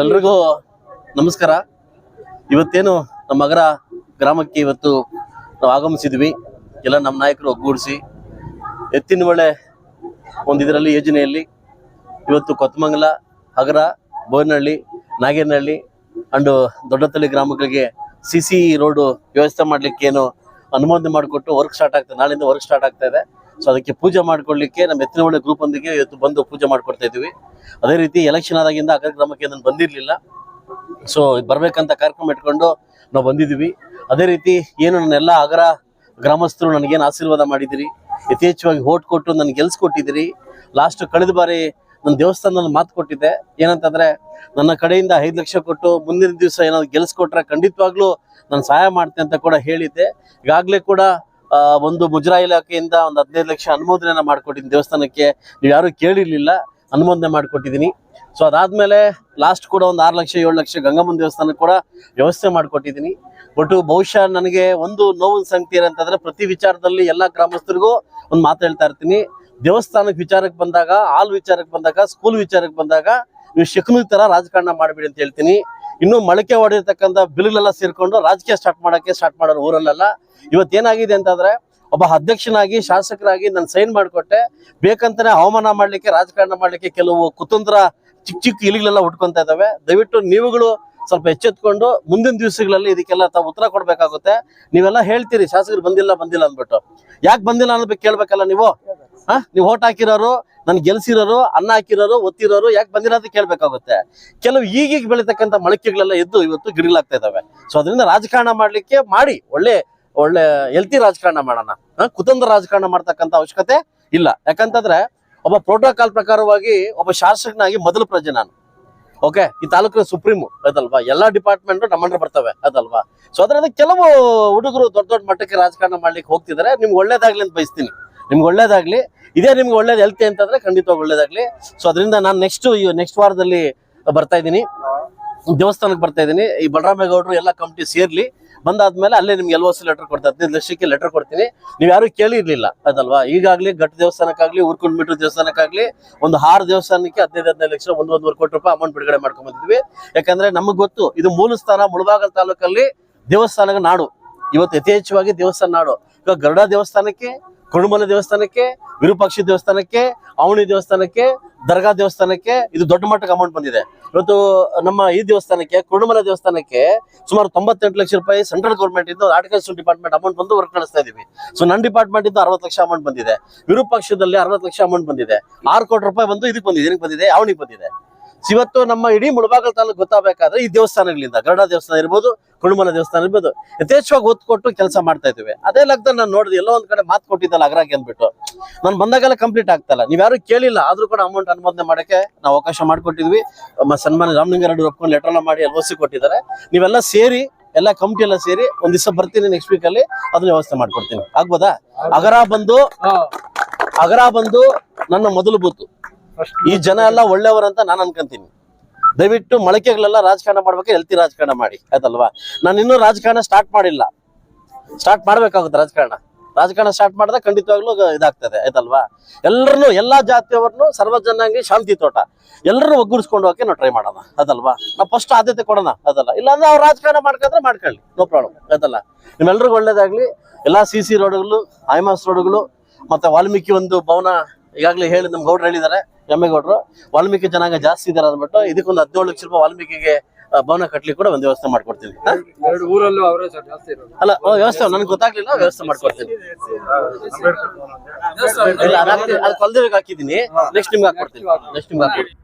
ಎಲ್ರಿಗೂ ನಮಸ್ಕಾರ. ಇವತ್ತೇನು ನಮ್ಮ ಮಗರ ಗ್ರಾಮಕ್ಕೆ ಇವತ್ತು ನಾವು ಆಗಮಿಸಿದ್ವಿ. ಎಲ್ಲ ನಮ್ಮ ನಾಯಕರು ಒಗ್ಗೂಡಿಸಿ ಎತ್ತಿನ ಒಳ್ಳೆ ಒಂದು ಇದರಲ್ಲಿ ಯೋಜನೆಯಲ್ಲಿ ಇವತ್ತು ಕೊತ್ತಮಂಗಲ, ಹಗರ, ಬೋರ್ನಹಳ್ಳಿ ನಾಗೇನಹಳ್ಳಿ ಅಂಡ್ ದೊಡ್ಡತಳ್ಳಿ ಗ್ರಾಮಗಳಿಗೆ ಸಿ ಸಿ ರೋಡು ವ್ಯವಸ್ಥೆ ಮಾಡ್ಲಿಕ್ಕೆ ಏನು ಅನುಮೋದನೆ ಮಾಡಿಕೊಟ್ಟು ವರ್ಕ್ ಸ್ಟಾರ್ಟ್ ಆಗ್ತದೆ ನಾಳಿಂದ ವರ್ಕ್ ಸ್ಟಾರ್ಟ್ ಆಗ್ತಾ ಇದೆ. ಸೊ ಅದಕ್ಕೆ ಪೂಜೆ ಮಾಡ್ಕೊಳ್ಳಿಕ್ಕೆ ನಮ್ಮ ಎತ್ತಿನ ಒಳ್ಳೆ ಗ್ರೂಪ್ ಒಂದಿಗೆ ಇವತ್ತು ಬಂದು ಪೂಜೆ ಮಾಡ್ಕೊಡ್ತಾ ಇದ್ದೀವಿ. ಅದೇ ರೀತಿ ಎಲೆಕ್ಷನ್ ಆದಾಗಿಂದ ಅಗ್ರ ಗ್ರಾಮಕ್ಕೆ ನಾನು ಬಂದಿರಲಿಲ್ಲ. ಸೊ ಬರ್ಬೇಕಂತ ಕಾರ್ಯಕ್ರಮ ಇಟ್ಕೊಂಡು ನಾವು ಬಂದಿದ್ದೀವಿ. ಅದೇ ರೀತಿ ಏನು ನನ್ನೆಲ್ಲ ಅಗರ ಗ್ರಾಮಸ್ಥರು ನನಗೇನು ಆಶೀರ್ವಾದ ಮಾಡಿದಿರಿ ಯಥೇಚ್ಛವಾಗಿ ಓಟ್ ಕೊಟ್ಟು ನನಗೆ ಗೆಲ್ಸ್ಕೊಟ್ಟಿದ್ದೀರಿ ಲಾಸ್ಟ್ ಕಳೆದ ಬಾರಿ ನನ್ನ ದೇವಸ್ಥಾನದಲ್ಲಿ ಮಾತು ಕೊಟ್ಟಿದ್ದೆ. ಏನಂತಂದ್ರೆ ನನ್ನ ಕಡೆಯಿಂದ ಐದು ಲಕ್ಷ ಕೊಟ್ಟು ಮುಂದಿನ ದಿವಸ ಏನಾದ್ರು ಗೆಲ್ಸ್ಕೊಟ್ರೆ ಖಂಡಿತವಾಗ್ಲೂ ನಾನು ಸಹಾಯ ಮಾಡ್ತೇನೆ ಅಂತ ಕೂಡ ಹೇಳಿದ್ದೆ. ಈಗಾಗಲೇ ಕೂಡ ಆ, ಒಂದು ಮುಜರಾಯಿ ಇಲಾಖೆಯಿಂದ ಒಂದು ಹದಿನೈದು ಲಕ್ಷ ಅನುಮೋದನೆಯನ್ನ ಮಾಡ್ಕೊಟ್ಟಿದ್ದೀನಿ. ದೇವಸ್ಥಾನಕ್ಕೆ ನೀವು ಯಾರು ಕೇಳಿರ್ಲಿಲ್ಲ, ಅನುಮೋದನೆ ಮಾಡಿಕೊಟ್ಟಿದ್ದೀನಿ. ಸೊ ಅದಾದ್ಮೇಲೆ ಲಾಸ್ಟ್ ಕೂಡ ಒಂದು ಆರು ಲಕ್ಷ, ಏಳು ಲಕ್ಷ ಗಂಗಮ್ಮನ ದೇವಸ್ಥಾನಕ್ಕೆ ಕೂಡ ವ್ಯವಸ್ಥೆ ಮಾಡಿಕೊಟ್ಟಿದ್ದೀನಿ. ಬಟ್ ಬಹುಶಃ ನನಗೆ ಒಂದು ನೋವಿನ ಸಂಗತಿ ಏನಂತಂದ್ರೆ ಪ್ರತಿ ವಿಚಾರದಲ್ಲಿ ಎಲ್ಲಾ ಗ್ರಾಮಸ್ಥರಿಗೂ ಒಂದು ಮಾತು ಹೇಳ್ತಾ ಇರ್ತೀನಿ. ದೇವಸ್ಥಾನಕ್ಕೆ ವಿಚಾರಕ್ಕೆ ಬಂದಾಗ, ಹಾಲ್ ವಿಚಾರಕ್ಕೆ ಬಂದಾಗ ಸ್ಕೂಲ್ ವಿಚಾರಕ್ಕೆ ಬಂದಾಗ, ನೀವು ಶಕುನಿ ತರ ರಾಜಕಾರಣ ಮಾಡಬೇಡಿ ಅಂತ ಹೇಳ್ತೀನಿ. ಇನ್ನು ಮೊಳಕೆ ಹೊಡೆದಿರ್ತಕ್ಕಂಥ ಬಿಲ್ಗಳೆಲ್ಲ ಸೇರ್ಕೊಂಡು ರಾಜಕೀಯ ಸ್ಟಾರ್ಟ್ ಮಾಡಕ್ಕೆ ಸ್ಟಾರ್ಟ್ ಮಾಡೋರು ಊರಲ್ಲೆಲ್ಲ. ಇವತ್ತೇನಾಗಿದೆ ಅಂತಂದ್ರೆ ಒಬ್ಬ ಅಧ್ಯಕ್ಷನಾಗಿ, ಶಾಸಕರಾಗಿ ನಾನು ಸೈನ್ ಮಾಡಿಕೊಟ್ಟೆ. ಬೇಕಂತಾನೆ ಅವಮಾನ ಮಾಡ್ಲಿಕ್ಕೆ, ರಾಜಕಾರಣ ಮಾಡ್ಲಿಕ್ಕೆ ಕೆಲವು ಕುತಂತ್ರ ಚಿಕ್ಕ ಚಿಕ್ಕ ಇಲಿಗಳೆಲ್ಲ ಉಟ್ಕೊಂತ ಇದಾವೆ ದಯವಿಟ್ಟು ನೀವುಗಳು ಸ್ವಲ್ಪ ಎಚ್ಚೆತ್ಕೊಂಡು ಮುಂದಿನ ದಿವಸಗಳಲ್ಲಿ ಇದಕ್ಕೆಲ್ಲ ತಾವು ಉತ್ತರ ಕೊಡಬೇಕಾಗುತ್ತೆ. ನೀವೆಲ್ಲ ಹೇಳ್ತೀರಿ, ಶಾಸಕರು ಬಂದಿಲ್ಲ ಬಂದಿಲ್ಲ ಅಂದ್ಬಿಟ್ಟು. ಯಾಕೆ ಬಂದಿಲ್ಲ ಅನ್ನೋದಕ್ಕೆ ಕೇಳ್ಬೇಕಲ್ಲ ನೀವು? ಹಾ? ನೀವು ಓಟ್ ಹಾಕಿರೋರು, ನನ್ ಗೆಲ್ಸಿರೋರು, ಅನ್ನ ಹಾಕಿರೋರು, ಒತ್ತಿರೋರು, ಯಾಕೆ ಬಂದಿರೋ ಅಂತ ಕೇಳ್ಬೇಕಾಗುತ್ತೆ. ಕೆಲವು ಈಗೀಗ ಬೆಳೀತಕ್ಕಂಥ ಮೊಳಕೆಗಳೆಲ್ಲ ಎದ್ದು ಇವತ್ತು ಗಿಡಗಳಾಗ್ತಾ ಇದಾವೆ. ಸೊ ಅದರಿಂದ ರಾಜಕಾರಣ ಮಾಡ್ಲಿಕ್ಕೆ ಮಾಡಿ, ಒಳ್ಳೆ ಒಳ್ಳೆ ಹೆಲ್ತಿ ರಾಜಕಾರಣ ಮಾಡೋಣ. ಕುತಂತ್ರ ರಾಜಕಾರಣ ಮಾಡ್ತಕ್ಕಂಥ ಅವಶ್ಯಕತೆ ಇಲ್ಲ. ಯಾಕಂತಂದ್ರೆ ಒಬ್ಬ ಪ್ರೋಟೋಕಾಲ್ ಪ್ರಕಾರವಾಗಿ ಒಬ್ಬ ಶಾಸಕನಾಗಿ ಮೊದಲು ಪ್ರಜೆ ನಾನು. ಓಕೆ ಈ ತಾಲೂಕಿನ ಸುಪ್ರೀಂ ಅದಲ್ವಾ? ಎಲ್ಲಾ ಡಿಪಾರ್ಟ್ಮೆಂಟ್ ನಮ್ಮಂದ್ರೆ ಬರ್ತವೆ ಅದಲ್ವಾ? ಸೊ ಅದರಿಂದ ಕೆಲವು ಹುಡುಗರು ದೊಡ್ಡ ದೊಡ್ಡ ಮಟ್ಟಕ್ಕೆ ರಾಜಕಾರಣ ಮಾಡ್ಲಿಕ್ಕೆ ಹೋಗ್ತಿದ್ದಾರೆ ನಿಮ್ಗೆ ಒಳ್ಳೇದಾಗ್ಲಿ ಅಂತ ಬಯಸ್ತೀನಿ. ನಿಮ್ಗೆ ಒಳ್ಳೇದಾಗ್ಲಿ, ಇದೇ ನಿಮ್ಗೆ ಒಳ್ಳೇದು ಹೆಲ್ತಿ ಅಂತಂದ್ರೆ ಖಂಡಿತವಾಗಿ ಒಳ್ಳೇದಾಗ್ಲಿ. ಸೊ ಅದರಿಂದ ನಾನು ನೆಕ್ಸ್ಟ್ ಈ ನೆಕ್ಸ್ಟ್ ವಾರದಲ್ಲಿ ಬರ್ತಾ ಇದ್ದೀನಿ. ದೇವಸ್ಥಾನಕ್ಕೆ ಬರ್ತಾ ಇದ್ದೀನಿ. ಈ ಬಲರಾಮೇಗೌಡರು ಎಲ್ಲ ಕಮಿಟಿ ಸೇರ್ಲಿ, ಬಂದಾದ್ಮೇಲೆ ಅಲ್ಲೇ ನಿಮ್ಗೆ ಎಲ್ ಸಿ ಲೆಟರ್ ಕೊಡ್ತಾ ಹದಿನೈದು ಲಕ್ಷಕ್ಕೆ ಲೆಟರ್ ಕೊಡ್ತೀನಿ. ನೀವು ಯಾರು ಕೇಳಿರ್ಲಿಲ್ಲ, ಅದಲ್ವಾ? ಈಗಾಗಲೇ ಘಟ್ಟ ದೇವಸ್ಥಾನಕ್ಕಾಗ್ಲಿ, ಊರ್ಕೊಂಡ್ ಮೀಟರ್ ದೇವಸ್ಥಾನಕ್ಕಾಗಲಿ, ಒಂದು ಆರು ದೇವಸ್ಥಾನಕ್ಕೆ ಹದಿನೈದು ಹದಿನೈದು ಲಕ್ಷ ಒಂದು ಒಂದೂವರೆ ಕೋಟಿ ರೂಪಾಯಿ ಅಮೌಂಟ್ ಬಿಡುಗಡೆ ಮಾಡ್ಕೊಂಡ್ಬಂದಿದ್ವಿ ಯಾಕಂದ್ರೆ ನಮಗೆ ಗೊತ್ತು, ಇದು ಮೂಲ ಸ್ಥಾನ ಮುಳಬಾಗಲ್ ತಾಲೂಕಲ್ಲಿ ದೇವಸ್ಥಾನದ ನಾಡು. ಇವತ್ತು ಯಥೇಚ್ಛವಾಗಿ ದೇವಸ್ಥಾನ ನಾಡು. ಇವಾಗ ಗರುಡ ದೇವಸ್ಥಾನಕ್ಕೆ ಕುರುಮಲ ದೇವಸ್ಥಾನಕ್ಕೆ, ವಿರೂಪಾಕ್ಷಿ ದೇವಸ್ಥಾನಕ್ಕೆ ಅವಣಿ ದೇವಸ್ಥಾನಕ್ಕೆ, ದರ್ಗಾ ದೇವಸ್ಥಾನಕ್ಕೆ ಇದು ದೊಡ್ಡ ಮಟ್ಟಕ್ಕೆ ಅಮೌಂಟ್ ಬಂದಿದೆ. ಇವತ್ತು ನಮ್ಮ ಈ ದೇವಸ್ಥಾನಕ್ಕೆ ಕುರುಮಲ ದೇವಸ್ಥಾನಕ್ಕೆ ಸುಮಾರು ತೊಂಬತ್ತೆಂಟು ಲಕ್ಷ ರೂಪಾಯಿ ಸೆಂಟ್ರಲ್ ಗೌರ್ಮೆಂಟ್ ಇಂದ ಆರ್ಟಿಕಲ್ಸ್ ಡಿಪಾರ್ಟ್ಮೆಂಟ್ ಅಮೌಂಟ್ ಬಂದು ವರ್ಕ್ ನಡೆಸ್ತಾ ಇದೀವಿ. ಸೊ ನನ್ನ ಡಿಪಾರ್ಟ್ಮೆಂಟ್ ಇಂದ ಅರವತ್ತು ಲಕ್ಷ ಅಮೌಂಟ್ ಬಂದಿದೆ. ವಿರೂಪಾಕ್ಷದಲ್ಲಿ ಅರವತ್ತು ಲಕ್ಷ ಅಮೌಂಟ್ ಬಂದಿದೆ. ಆರು ಕೋಟಿ ರೂಪಾಯಿ ಬಂದು ಇದಕ್ಕೆ ಬಂದಿದೆ ಇದಕ್ಕೆ ಬಂದಿದೆ? ಅವನಿಗೆ ಬಂದಿದೆ. ಇವತ್ತು ನಮ್ಮ ಇಡೀ ಮುಳಬಾಗಲ್ ತಾಲೂಕು ಗೊತ್ತಾಗಬೇಕಾದ್ರೆ ಈ ದೇವಸ್ಥಾನಗಳಿಂದ ಗರುಡ ದೇವಸ್ಥಾನ ಇರ್ಬೋದು ಕುಣಮಲ ದೇವಸ್ಥಾನ ಇರ್ಬೋದು ಯಥೇಚ್ಛವಾಗಿ ಒತ್ತು ಕೊಟ್ಟು ಕೆಲಸ ಮಾಡ್ತಾ ಇದ್ದೀವಿ. ಅದೇ ಲಗ್ನ ನಾನು ನೋಡಿದೆ ಎಲ್ಲೋ ಒಂದ್ ಕಡೆ ಮಾತು ಕೊಟ್ಟಿದ್ದಲ್ಲ ಅಗ್ರಾಗಿ ಅಂದ್ಬಿಟ್ಟು. ನಾನು ಬಂದಾಗೆಲ್ಲ ಕಂಪ್ಲೀಟ್ ಆಗ್ತಲ್ಲ. ನೀವು ಯಾರು ಕೇಳಿಲ್ಲ ಆದ್ರೂ ಕೂಡ ಅಮೌಂಟ್ ಅನುಮೋದನೆ ಮಾಡಕ್ಕೆ ನಾವು ಅವಕಾಶ ಮಾಡಿಕೊಟ್ಟಿದ್ವಿ. ಸನ್ಮಾನ ರಾಮಲಿಂಗಾರೆಡ್ಡಿ ಒಪ್ಕೊಂಡು ಲೆಟರ್ ಎಲ್ಲ ಮಾಡಿ ಎಲ್ ಕೊಟ್ಟಿದ್ದಾರೆ. ನೀವೆಲ್ಲ ಸೇರಿ ಎಲ್ಲ ಕಮಿಟಿ ಎಲ್ಲ ಸೇರಿ ಒಂದ್ ದಿವಸ ಬರ್ತೀನಿ ನೆಕ್ಸ್ಟ್ ವೀಕ್ ಅಲ್ಲಿ ಅದನ್ನ ವ್ಯವಸ್ಥೆ ಮಾಡ್ಕೊಡ್ತೀನಿ. ಆಗ್ಬೋದಾ? ಅಗರ ಬಂದು ಅಗರ ಬಂದು ನನ್ನ ಮೊದಲು ಬೂತು. ಈ ಜನ ಎಲ್ಲ ಒಳ್ಳೆಯವರಂತ ನಾನು ಅನ್ಕೊಂತೀನಿ. ದಯವಿಟ್ಟು ಮೊಳಕೆಗಳೆಲ್ಲ ರಾಜಕಾರಣ ಮಾಡ್ಬೇಕು ಹೆಲ್ತಿ ರಾಜಕಾರಣ ಮಾಡಿ, ಆಯ್ತಲ್ವಾ? ನಾನು ಇನ್ನೂ ರಾಜಕಾರಣ ಸ್ಟಾರ್ಟ್ ಮಾಡಿಲ್ಲ. ಸ್ಟಾರ್ಟ್ ಮಾಡ್ಬೇಕಾಗುತ್ತೆ ರಾಜಕಾರಣ. ರಾಜಕಾರಣ ಸ್ಟಾರ್ಟ್ ಮಾಡಿದ್ರೆ ಖಂಡಿತವಾಗ್ಲೂ ಇದಾಗ್ತದೆ, ಆಯ್ತಲ್ವಾ? ಎಲ್ಲರನ್ನು, ಎಲ್ಲಾ ಜಾತಿಯವ್ರನ್ನೂ ಸರ್ವ ಜನಾಂಗಿ ಶಾಂತಿ ತೋಟ. ಎಲ್ಲರೂ ಒಗ್ಗೂಡಿಸ್ಕೊಂಡು ಹೋಗಕ್ಕೆ ನಾವು ಟ್ರೈ ಮಾಡೋಣ ಅದಲ್ವಾ ನಾವು ಫಸ್ಟ್ ಆದ್ಯತೆ ಕೊಡೋಣ ಅದಲ್ಲ ಇಲ್ಲಾಂದ್ರೆ ಅವ್ರು ರಾಜಕಾರಣ ಮಾಡ್ಕೊಂಡ್ರೆ ಮಾಡ್ಕೊಳ್ಳಿ ನೋ ಪ್ರಾಬ್ಲಮ್ ಆಯ್ತಲ್ಲ? ನಿಮ್ಮೆಲ್ರಿಗೂ ಒಳ್ಳೇದಾಗ್ಲಿ. ಎಲ್ಲಾ ಸಿ ಸಿ ರೋಡ್ಗಳು ಐಮಾಸ್ ರೋಡ್ಗಳು, ಮತ್ತೆ ವಾಲ್ಮೀಕಿ ಒಂದು ಭವನ ಈಗಾಗಲೇ ಹೇಳಿ ನಮ್ಮ ಗೌಡ್ರು ಹೇಳಿದ್ದಾರೆ. ಎಮ್ಮೆಗೌಡರು ವಾಲ್ಮೀಕಿ ಜನಾಂಗ ಜಾಸ್ತಿ ಇದಾರೆ ಅಂದ್ಬಿಟ್ಟು ಇದಕ್ಕೊಂದು ಹದಿನೇಳು ಲಕ್ಷ ರೂಪಾಯಿ ವಾಲ್ಮೀಕಿಗೆ ಭವನ ಕಟ್ಲಿಕ್ಕೆ ಕೂಡ ಒಂದು ವ್ಯವಸ್ಥೆ ಮಾಡ್ಕೊಡ್ತೀನಿ. ಹಾ? ಎರಡು ಊರಲ್ಲೂ ಅವರೇ ಸರ್ ಜಾಸ್ತಿ ಇರೋದು. ಅಲ್ಲ ವ್ಯವಸ್ಥೆ ನನ್ಗೆ ಗೊತ್ತಾಗ್ಲಿಲ್ಲ ವ್ಯವಸ್ಥೆ ಮಾಡ್ಕೊಡ್ತೀನಿ. ಇಲ್ಲ ಅದು ಹಾಕಿದ್ದೀನಿ. ನೆಕ್ಸ್ಟ್ ನಿಮ್ಗೆ ಹಾಕೊಡ್ತೀನಿ ನೆಕ್ಸ್ಟ್ ನಿಮ್ಗೆ ಹಾಕ್ಕೊಡ್ತೀನಿ.